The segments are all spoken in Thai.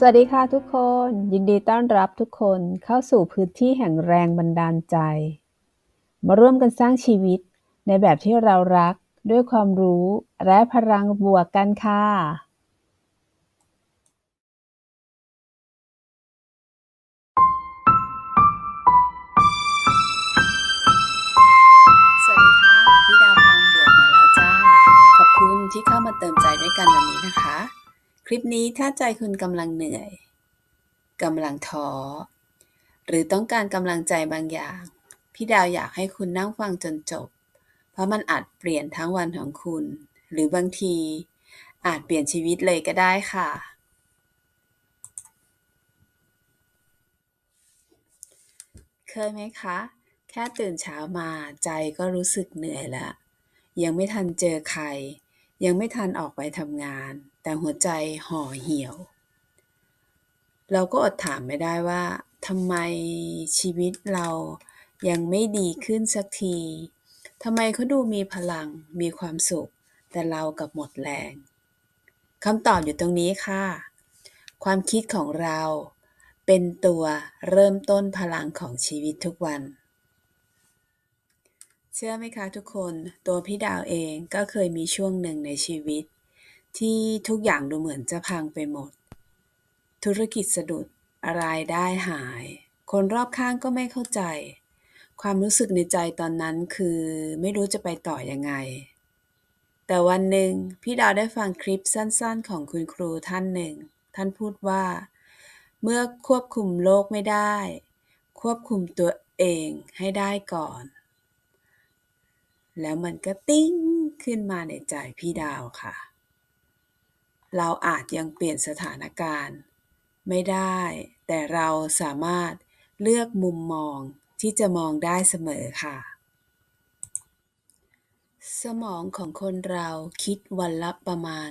สวัสดีค่ะทุกคน ยินดีต้อนรับทุกคนเข้าสู่พื้นที่แห่งแรงบันดาลใจ มาร่วมกันสร้างชีวิตในแบบที่เรารักด้วยความรู้และพลังบวกกันค่ะสวัสดีค่ะพี่ดาวฟังบวกมาแล้วจ้าขอบคุณที่เข้ามาเติมใจด้วยกันวันนี้นะคะ คลิปนี้ถ้าใจคุณกำลังเหนื่อยกำลังท้อหรือต้องการกำลังใจบางอย่าง พี่ดาวอยากให้คุณนั่งฟังจนจบ เพราะมันอาจเปลี่ยนทั้งวันของคุณ หรือบางที อาจเปลี่ยนชีวิตเลยก็ได้ค่ะ เคยไหมคะ แค่ตื่นเช้ามาใจก็รู้สึกเหนื่อยแล้วยังไม่ทันเจอใคร ยังไม่ทันออกไปทำงาน แต่หัวใจห่อเหี่ยว เราก็อดถามไม่ได้ว่าทำไมชีวิตเรายังไม่ดีขึ้นสักทีทำไมเขาดูมีพลังมีความสุข แต่เรากลับหมดแรงคำตอบอยู่ตรงนี้ค่ะ ความคิดของเราเป็นตัวเริ่มต้นพลังของชีวิตทุกวัน เชื่อไหมคะทุกคน ตัวพี่ดาวเองก็เคยมีช่วงหนึ่งในชีวิต ที่ทุกอย่างดูเหมือนจะพังไปหมด ธุรกิจสะดุดรายได้หาย คนรอบข้างก็ไม่เข้าใจ ความรู้สึกในใจตอนนั้นคือไม่รู้จะไปต่อยังไง แต่วันหนึ่งพี่ดาวได้ฟังคลิปสั้นๆ ของคุณครูท่านหนึ่ง ท่านพูดว่า เมื่อควบคุมโลกไม่ได้ ควบคุมตัวเองให้ได้ก่อน แล้วมันก็ติ้งขึ้นมาในใจพี่ดาวค่ะ เราอาจยังเปลี่ยนสถานการณ์ไม่ได้ แต่เราสามารถเลือกมุมมองที่จะมองได้เสมอค่ะ สมองของคนเราคิดวันละประมาณ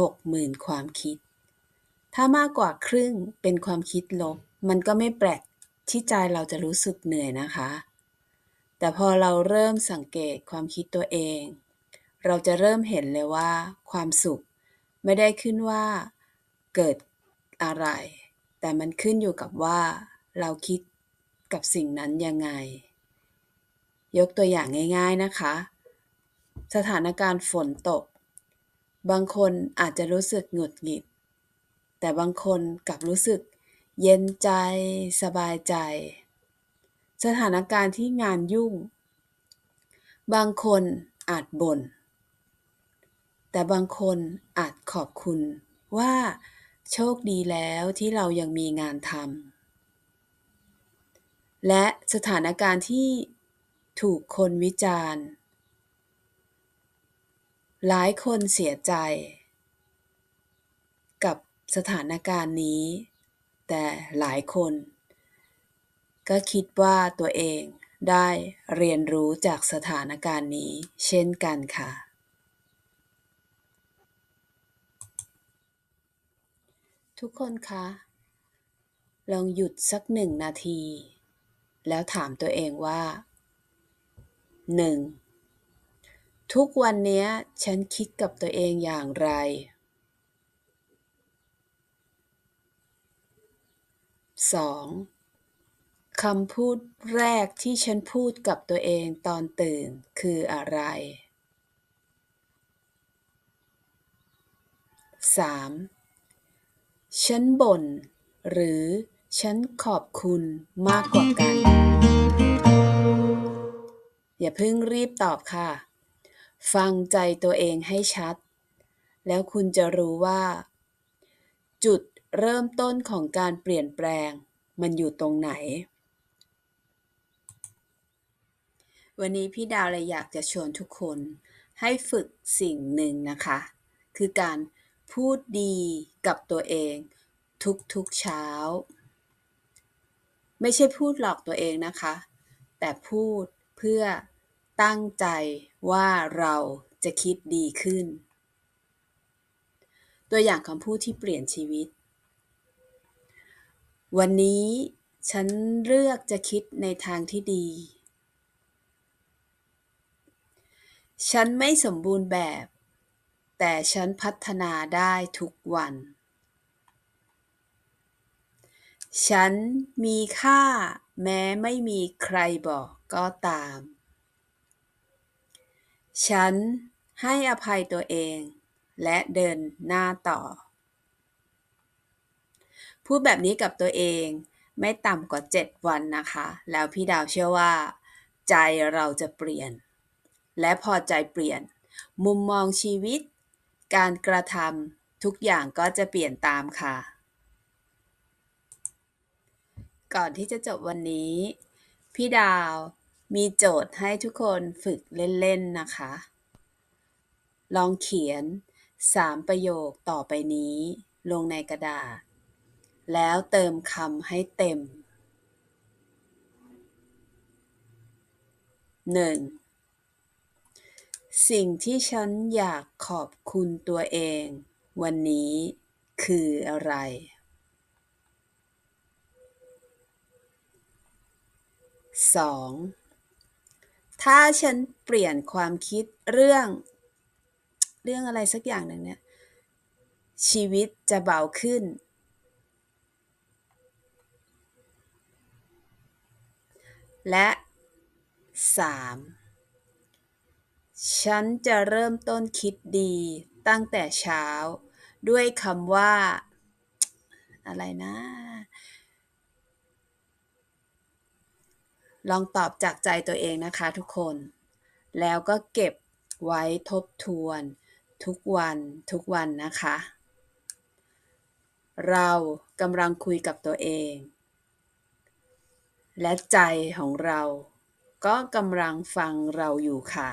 60,000 ความคิด ถ้ามากกว่าครึ่งเป็นความคิดลบ มันก็ไม่แปลกที่ใจเราจะรู้สึกเหนื่อยนะคะ แต่พอเราเริ่มสังเกตความคิดตัวเอง เราจะเริ่มเห็นเลยว่า ความสุข ไม่ได้ขึ้นว่าเกิดอะไร แต่มันขึ้นอยู่กับว่า เราคิดกับสิ่งนั้นยังไง ยกตัวอย่างง่าย ๆนะคะ สถานการณ์ฝนตก บางคนอาจจะรู้สึกหงุดหงิด แต่บางคนกลับรู้สึกเย็นใจ สบายใจ สถานการณ์ที่งานยุ่ง บางคนอาจบ่น แต่บางคนอาจขอบคุณว่าโชคดีแล้วที่เรายังมีงานทำ และสถานการณ์ที่ถูกคนวิจารณ์ หลายคนเสียใจ กับสถานการณ์นี้ แต่หลายคน ก็คิดว่าตัวเองได้เรียนรู้จากสถานการณ์นี้เช่นกันค่ะ ทุกคนคะ ลองหยุดสักหนึ่งนาที แล้วถามตัวเองว่า 1. ทุกวันนี้ฉันคิดกับตัวเองอย่างไร 2. คำพูดแรกที่ฉันพูดกับตัวเองตอนตื่นคืออะไร 3. ฉันบ่น หรือฉันขอบคุณมากกว่ากัน อย่าเพิ่งรีบตอบค่ะ ฟังใจตัวเองให้ชัด แล้วคุณจะรู้ว่า จุดเริ่มต้นของการเปลี่ยนแปลง มันอยู่ตรงไหน วันนี้พี่ดาวเลยอยากจะชวนทุกคนให้ฝึกสิ่งหนึ่งนะคะ คือการ พูดดีกับตัวเองทุกๆเช้า ไม่ใช่พูดหลอกตัวเองนะคะ แต่พูดเพื่อตั้งใจว่าเราจะคิดดีขึ้น ตัวอย่างคำพูดที่เปลี่ยนชีวิต วันนี้ฉันเลือกจะคิดในทางที่ดี ฉันไม่สมบูรณ์แบบ แต่ฉันพัฒนาได้ทุกวัน ฉันมีค่าแม้ไม่มีใครบอกก็ตาม ฉันให้อภัยตัวเอง และเดินหน้าต่อ พูดแบบนี้กับตัวเองไม่ต่ำกว่า 7 วันนะคะ แล้วพี่ดาวเชื่อว่า ใจเราจะเปลี่ยน และพอใจเปลี่ยน มุมมองชีวิต การกระทำทุกอย่างก็จะเปลี่ยนตามค่ะ ก่อนที่จะจบวันนี้ พี่ดาวมีโจทย์ให้ทุกคนฝึกเล่นๆนะคะ ลองเขียน 3 ประโยคต่อไปนี้ ลงในกระดาษ แล้วเติมคำให้เต็ม 1. สิ่งที่ฉันอยากขอบคุณตัวเองวันนี้คืออะไร 2. ถ้าฉันเปลี่ยนความคิดเรื่อง เรื่องอะไรสักอย่างหนึ่งเนี่ย ชีวิตจะเบาขึ้น และ 3. ฉันจะเริ่มต้นคิดดีตั้งแต่เช้า ด้วยคำว่า อะไรนะ ลองตอบจากใจตัวเองนะคะทุกคน แล้วก็เก็บไว้ทบทวน ทุกวันทุกวันนะคะ เรากำลังคุยกับตัวเอง และใจของเราก็กำลังฟังเราอยู่ค่ะ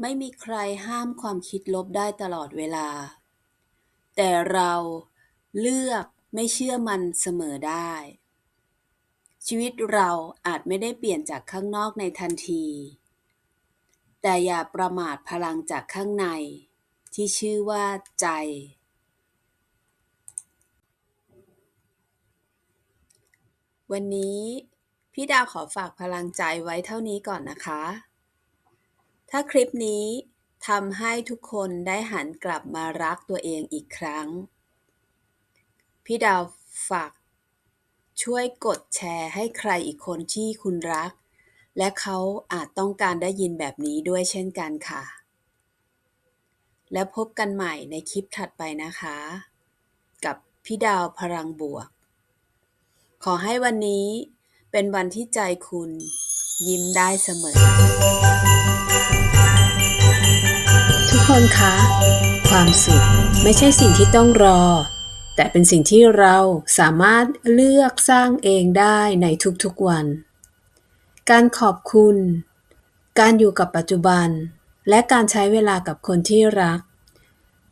ไม่มีใครห้ามความคิดลบได้ตลอดเวลา แต่เราเลือกไม่เชื่อมันเสมอได้ ชีวิตเราอาจไม่ได้เปลี่ยนจากข้างนอกในทันที แต่อย่าประมาทพลังจากข้างใน ที่ชื่อว่าใจ วันนี้พี่ดาวขอฝากพลังใจไว้เท่านี้ก่อนนะคะ ถ้าคลิปนี้ทำให้ทุกคนได้หันกลับมารักตัวเองอีกครั้ง พี่ดาวฝาก ช่วยกดแชร์ให้ใครอีกคนที่คุณรัก และเขาอาจต้องการได้ยินแบบนี้ด้วยเช่นกันค่ะ แล้วพบกันใหม่ในคลิปถัดไปนะคะ กับพี่ดาวพลังบวก ขอให้วันนี้เป็นวันที่ใจคุณยิ้มได้เสมอ ทุกคนคะ ความสุขไม่ใช่สิ่งที่ต้องรอ แต่เป็นสิ่งที่เราสามารถเลือกสร้างเองได้ในทุกๆวัน การขอบคุณ การอยู่กับปัจจุบัน และการใช้เวลากับคนที่รัก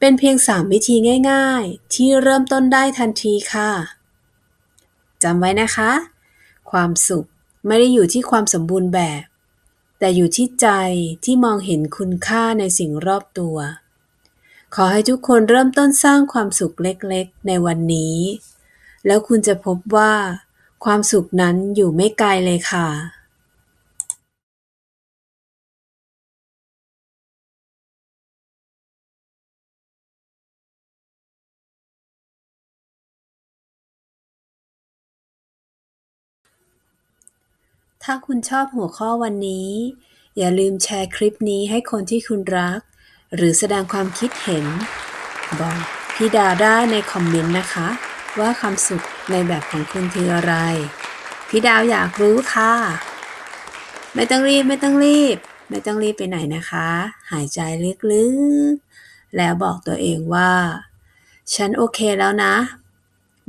เป็นเพียง3วิธีง่าย ๆ ที่เริ่มต้นได้ทันทีค่ะจำไว้นะคะ ความสุขไม่ได้อยู่ที่ความสมบูรณ์แบบ แต่อยู่ที่ใจที่มองเห็นคุณค่าในสิ่งรอบตัว ขอให้ทุกคนเริ่มต้นสร้างความสุขเล็กๆ ในวันนี้ แล้วคุณจะพบว่า ความสุขนั้นอยู่ไม่ไกลเลยค่ะ ถ้าคุณชอบหัวข้อวันนี้ อย่าลืมแชร์คลิปนี้ให้คนที่คุณรัก หรือแสดงความคิดเห็น บอกพี่ดาได้ในคอมเมนต์นะคะ ว่าความสุขในแบบของคุณคืออะไร พี่ดาวอยากรู้ค่ะ ไม่ต้องรีบไม่ต้องรีบ ไม่ต้องรีบไปไหนนะคะ หายใจลึกๆ แล้วบอกตัวเองว่า ฉันโอเคแล้วนะ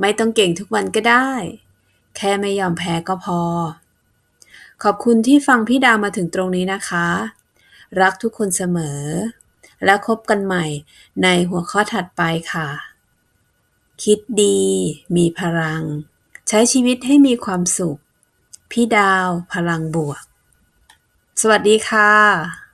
ไม่ต้องเก่งทุกวันก็ได้ แค่ไม่ยอมแพ้ก็พอ ขอบคุณที่ฟังพี่ดาวมาถึงตรงนี้นะคะ รักทุกคนเสมอ แล้วพบกันใหม่ในหัวข้อถัดไปค่ะ คิดดี มีพลัง ใช้ชีวิตให้มีความสุข พี่ดาวพลังบวก สวัสดีค่ะ